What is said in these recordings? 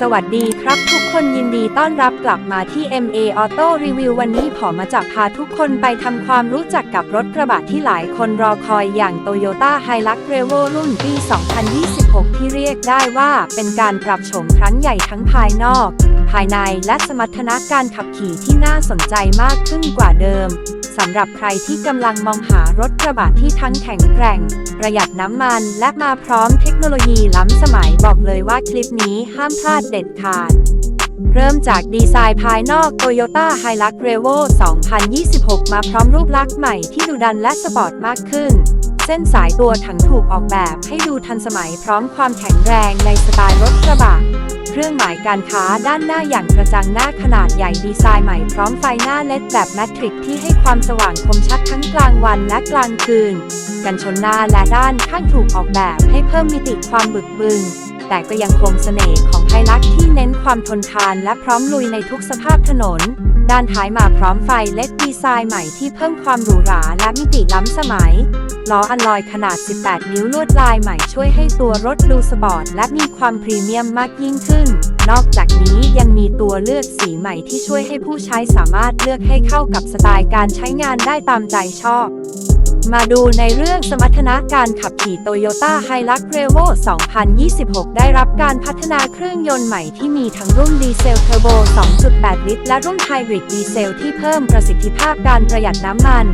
สวัสดีครับทุกคนยินดีต้อนรับกลับมาที่ MA Auto Review วันนี้ผมมาจะพาทุกคนไปทำความรู้จักกับรถกระบะที่หลายคนรอคอยอย่าง Toyota Hilux Revo รุ่นปี 2026 ที่เรียกได้ว่าเป็นการปรับโฉมครั้งใหญ่ทั้งภายนอก ภายในและสมรรถนะการขับขี่ที่น่าสนใจมากขึ้นกว่าเดิมสำหรับใครที่กำลังมองหารถกระบะที่ทั้งแข็งแกร่ง ประหยัดน้ำมันและมาพร้อมเทคโนโลยีล้ำสมัยบอกเลยว่าคลิปนี้ห้ามพลาดเด็ดขาด เริ่มจากดีไซน์ภายนอก Toyota Hilux Revo 2026 มาพร้อมรูปลักษณ์ใหม่ที่ดูดันและสปอร์ตมากขึ้น เส้นสายตัวถังถูกออกแบบให้ดูทันสมัยพร้อมความแข็งแรงในสไตล์รถกระบะ เครื่องหมายการค้าด้านหน้าอย่างกระจังหน้าขนาดใหญ่ดีไซน์ใหม่พร้อมไฟหน้าเลดแบบแมทริกที่ให้ความสว่างคมชัดทั้งกลางวันและกลางคืน กันชนหน้าและด้านข้างถูกออกแบบให้เพิ่มมิติความบึกบึนแต่ก็ยังคงเสน่ห์ของไฮลักที่เน้นความทนทานและพร้อมลุยในทุกสภาพถนน ด้านท้ายมาพร้อมไฟเล็ดดีไซน์ใหม่ที่เพิ่มความหรูหราและมิติล้ำสมัย ล้ออัลลอยขนาด 18 นิ้วลวดลายใหม่ช่วยให้ตัวรถดูสปอร์ตและมีความพรีเมียมมากยิ่งขึ้น นอกจากนี้ยังมีตัวเลือกสีใหม่ที่ช่วยให้ผู้ใช้สามารถเลือกให้เข้ากับสไตล์การใช้งานได้ตามใจชอบ มาดูในเรื่องสมรรถนะการขับขี่ Toyota Hilux Revo 2026 ได้รับการพัฒนาเครื่องยนต์ใหม่ที่มีทั้งรุ่นดีเซลเทอร์โบ 2.8 ลิตร และรุ่นไฮบริดดีเซลที่เพิ่มประสิทธิภาพการประหยัดน้ำมัน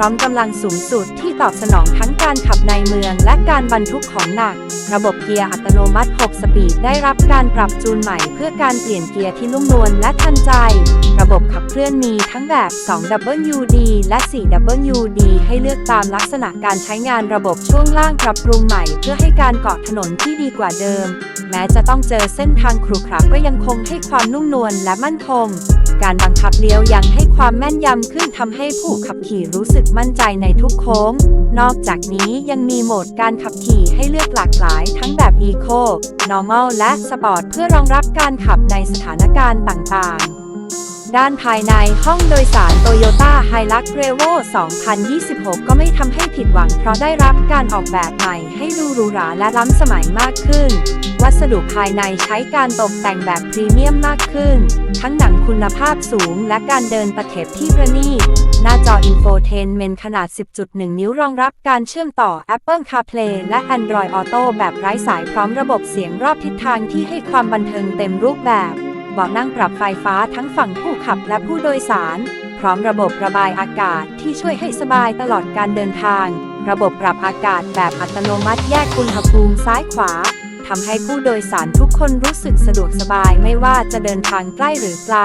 ร้อมกำลังสูงสุดที่ตอบสนองทั้งการขับในเมืองและการบรรทุกของหนัก ระบบเกียร์อัตโนมัติ 6 สปีดได้รับการปรับจูนใหม่เพื่อการเปลี่ยนเกียร์ที่นุ่มนวลและทันใจ ระบบขับเคลื่อนมีทั้งแบบ 2WD และ 4WD ให้เลือกตามลักษณะการใช้งานระบบช่วงล่างปรับปรุงใหม่ เพื่อให้การเกาะถนนที่ดีกว่าเดิม แม้จะต้องเจอเส้นทางขรุขระก็ยังคงให้ความนุ่มนวลและมั่นคง การบังคับเลี้ยวยังให้ความแม่นยำขึ้นทำให้ผู้ขับขี่รู้สึกมั่นใจในทุกโค้ง นอกจากนี้ยังมีโหมดการขับขี่ให้เลือกหลากหลายทั้งแบบ Eco Normal และ Sport เพื่อรองรับการขับในสถานการณ์ต่างๆ ด้านภายในห้องโดยสาร Toyota Hilux Revo 2026 ก็ไม่ทำให้ผิดหวัง เพราะได้รับการออกแบบใหม่ให้ดูหรูหราและล้ำสมัยมากขึ้น วัสดุภายในใช้การตกแต่งแบบพรีเมียมมากขึ้น ทั้งหนังคุณภาพสูงและการเดินตะเข็บที่ประณีต หน้าจอ Infotainment ขนาด 10.1 นิ้วรองรับการเชื่อมต่อ Apple CarPlay และ Android Auto แบบไร้สายพร้อมระบบเสียงรอบทิศทางที่ให้ความบันเทิงเต็มรูปแบบ เบาะนั่งปรับไฟฟ้าทั้งฝั่งผู้ขับและผู้โดยสาร พร้อมระบบระบายอากาศที่ช่วยให้สบายตลอดการเดินทาง ระบบปรับอากาศแบบอัตโนมัติแยกอุณหภูมิซ้ายขวาทำให้ผู้โดยสารทุกคนรู้สึกสะดวกสบายไม่ว่าจะเดินทางใกล้หรือไกล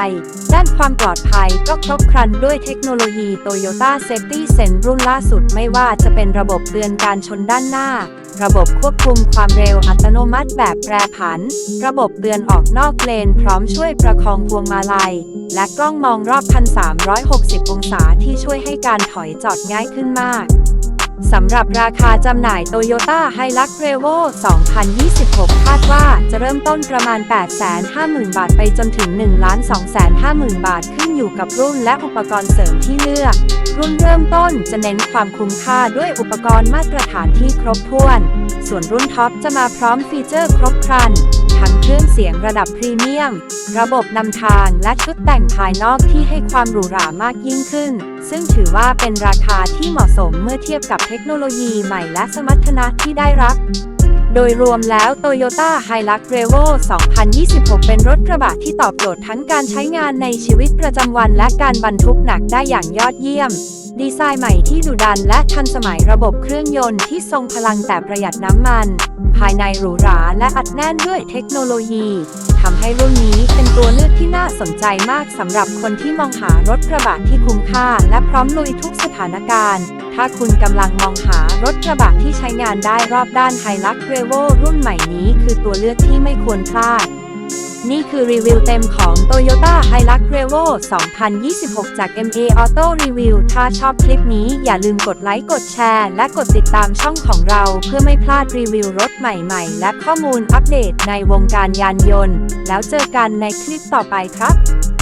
ด้านความปลอดภัยก็ครบครันด้วยเทคโนโลยี Toyota Safety Sense รุ่นล่าสุดไม่ว่าจะเป็นระบบเตือนการชนด้านหน้า ระบบควบคุมความเร็วอัตโนมัติแบบแปรผัน ระบบเตือนออกนอกเลน พร้อมช่วยประคองพวงมาลัย และกล้องมองรอบ 1,360 องศาที่ช่วยให้การถอยจอดง่ายขึ้นมาก สำหรับราคาจำหน่าย Toyota Hilux Revo 2026 คาดว่าจะเริ่มต้นประมาณ 850,000 บาทไปจนถึง 1,250,000 บาทขึ้นอยู่กับรุ่นและอุปกรณ์เสริมที่เลือก รุ่นเริ่มต้นจะเน้นความคุ้มค่าด้วยอุปกรณ์มาตรฐานที่ครบถ้วน ส่วนรุ่นท็อปจะมาพร้อมฟีเจอร์ครบครัน ทั้งเครื่องเสียงระดับพรีเมียม ระบบนำทางและชุดแต่งภายนอกที่ให้ความหรูหรามากยิ่งขึ้น ซึ่งถือว่าเป็นราคาที่เหมาะสมเมื่อเทียบกับเทคโนโลยีใหม่และสมรรถนะที่ได้รับโดยรวมแล้ว Toyota Hilux Revo 2026 เป็นรถกระบะที่ตอบโจทย์ทั้งการใช้งานในชีวิตประจำวันและการบรรทุกหนักได้อย่างยอดเยี่ยม ดีไซน์ใหม่ที่ดุดันและทันสมัยระบบเครื่องยนต์ที่ทรงพลังแต่ประหยัดน้ำมัน ภายในหรูหราและอัดแน่นด้วยเทคโนโลยีทำให้รุ่นนี้เป็นตัวเลือกที่น่าสนใจมากสำหรับคนที่มองหารถกระบะที่คุ้มค่า และพร้อมลุยทุกสถานการณ์ ถ้าคุณกำลังมองหารถกระบะที่ใช้งานได้รอบด้าน Hilux Revo รุ่นใหม่นี้คือตัวเลือกที่ไม่ควรพลาด นี่คือรีวิวเต็มของ Toyota Hilux Revo 2026 จาก MA Auto Review ถ้าชอบคลิปนี้อย่าลืมกดไลค์ กดแชร์ และกดติดตามช่องของเราเพื่อไม่พลาดรีวิวรถใหม่ๆ และข้อมูลอัปเดตในวงการยานยนต์ แล้วเจอกันในคลิปต่อไปครับ